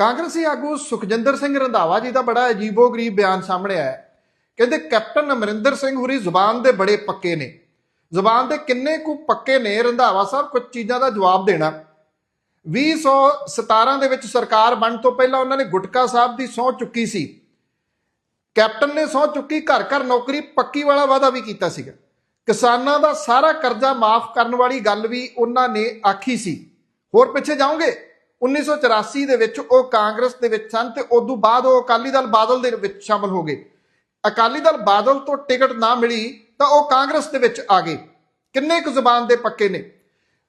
ਕਾਂਗਰਸੀ ਆਗੂ ਸੁਖਜਿੰਦਰ ਸਿੰਘ ਰੰਧਾਵਾ ਜੀ ਦਾ ਬੜਾ ਅਜੀਬੋ-ਗਰੀਬ ਬਿਆਨ ਸਾਹਮਣੇ ਆਇਆ ਕਹਿੰਦੇ, ਕੈਪਟਨ ਅਮਰਿੰਦਰ ਸਿੰਘ ਹੁਰੀ ਜ਼ੁਬਾਨ ਦੇ ਬੜੇ ਪੱਕੇ ਨੇ। ਜ਼ੁਬਾਨ ਦੇ ਕਿੰਨੇ ਕੁ ਪੱਕੇ ਨੇ? ਰੰਧਾਵਾ ਸਾਹਿਬ, ਕੁਝ ਚੀਜ਼ਾਂ ਦਾ ਜਵਾਬ ਦੇਣਾ। 2017 ਦੇ ਵਿੱਚ ਸਰਕਾਰ ਬਣਨ ਤੋਂ ਪਹਿਲਾਂ ਉਹਨਾਂ ਨੇ ਗੁਟਕਾ ਸਾਹਿਬ ਦੀ ਸਹੁੰ ਚੁੱਕੀ ਸੀ। ਕੈਪਟਨ ਨੇ ਸਹੁੰ ਚੁੱਕੀ ਘਰ ਘਰ ਨੌਕਰੀ, ਪੱਕੀ ਵਾਲਾ ਵਾਅਦਾ ਵੀ ਕੀਤਾ ਸੀਗਾ। ਕਿਸਾਨਾਂ ਦਾ ਸਾਰਾ ਕਰਜ਼ਾ ਮਾਫ ਕਰਨ ਵਾਲੀ ਗੱਲ ਵੀ ਉਹਨਾਂ ਨੇ ਆਖੀ ਸੀ। ਹੋਰ ਪਿੱਛੇ ਜਾਓਗੇ? 1984 ਦੇ ਵਿੱਚ ਉਹ ਕਾਂਗਰਸ ਦੇ ਵਿੱਚ ਸਨ ਤੇ ਉਦੋਂ ਬਾਅਦ ਉਹ ਅਕਾਲੀ ਦਲ ਬਾਦਲ ਦੇ ਵਿੱਚ ਸ਼ਾਮਲ ਹੋ ਗਏ। ਅਕਾਲੀ ਦਲ ਬਾਦਲ ਤੋਂ ਟਿਕਟ ਨਾ ਮਿਲੀ ਤਾਂ ਉਹ ਕਾਂਗਰਸ ਦੇ ਵਿੱਚ ਆ ਗਏ। ਕਿੰਨੇ ਕੁ ਜ਼ੁਬਾਨ ਦੇ ਪੱਕੇ ਨੇ?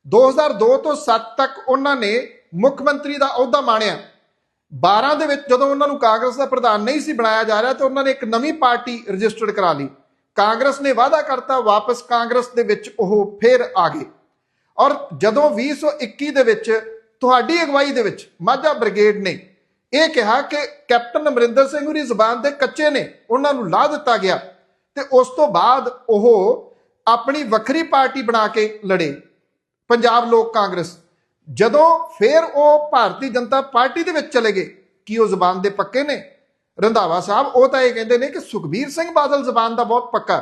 2002 ਤੋਂ 7 ਤੱਕ ਉਹਨਾਂ ਨੇ ਮੁੱਖ ਮੰਤਰੀ ਦਾ ਅਹੁਦਾ ਮਾਣਿਆ। 12 ਦੇ ਵਿੱਚ ਜਦੋਂ ਉਹਨਾਂ ਨੂੰ ਕਾਂਗਰਸ ਦਾ ਪ੍ਰਧਾਨ ਨਹੀਂ ਸੀ ਬਣਾਇਆ ਜਾ ਰਿਹਾ ਤਾਂ ਉਹਨਾਂ ਨੇ ਇੱਕ ਨਵੀਂ ਪਾਰਟੀ ਰਜਿਸਟਰਡ ਕਰਾ ਲਈ। ਕਾਂਗਰਸ ਨੇ ਵਾਅਦਾ ਕਰਤਾ, ਵਾਪਸ ਕਾਂਗਰਸ ਦੇ ਵਿੱਚ ਉਹ ਫੇਰ ਆ ਗਏ। ਔਰ ਜਦੋਂ 2021 ਦੇ ਵਿੱਚ ਤੁਹਾਡੀ ਅਗਵਾਈ ਦੇ ਵਿੱਚ ਮਾਝਾ ਬ੍ਰਿਗੇਡ ਨੇ ਇਹ ਕਿਹਾ ਕਿ ਕੈਪਟਨ ਅਮਰਿੰਦਰ ਸਿੰਘ ਹੋਰੀ ਜ਼ਬਾਨ ਦੇ ਕੱਚੇ ਨੇ, ਉਹਨਾਂ ਨੂੰ ਲਾ ਦਿੱਤਾ ਗਿਆ ਤੇ ਉਸ ਤੋਂ ਬਾਅਦ ਉਹ ਆਪਣੀ ਵੱਖਰੀ ਪਾਰਟੀ ਬਣਾ ਕੇ ਲੜੇ, ਪੰਜਾਬ ਲੋਕ ਕਾਂਗਰਸ। ਜਦੋਂ ਫਿਰ ਉਹ ਭਾਰਤੀ ਜਨਤਾ ਪਾਰਟੀ ਦੇ ਵਿੱਚ ਚਲੇ ਗਏ, ਕੀ ਉਹ ਜ਼ਬਾਨ ਦੇ ਪੱਕੇ ਨੇ? ਰੰਧਾਵਾ ਸਾਹਿਬ ਉਹ ਤਾਂ ਇਹ ਕਹਿੰਦੇ ਨੇ ਕਿ ਸੁਖਬੀਰ ਸਿੰਘ ਬਾਦਲ ਜ਼ਬਾਨ ਦਾ ਬਹੁਤ ਪੱਕਾ।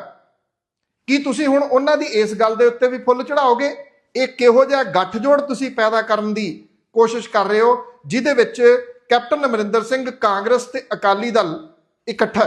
ਕੀ ਤੁਸੀਂ ਹੁਣ ਉਹਨਾਂ ਦੀ ਇਸ ਗੱਲ ਦੇ ਉੱਤੇ ਵੀ ਫੁੱਲ ਚੜਾਓਗੇ ਇਹ ਕਿਹੋ ਜਿਹਾ ਗੱਠਜੋੜ ਤੁਸੀਂ ਪੈਦਾ ਕਰਨ ਦੀ ਕੋਸ਼ਿਸ਼ ਕਰ ਰਹੇ ਹੋ ਜਿਹਦੇ ਵਿੱਚ ਕੈਪਟਨ ਅਮਰਿੰਦਰ ਸਿੰਘ ਕਾਂਗਰਸ ਤੇ ਅਕਾਲੀ ਦਲ ਇਕੱਠਾ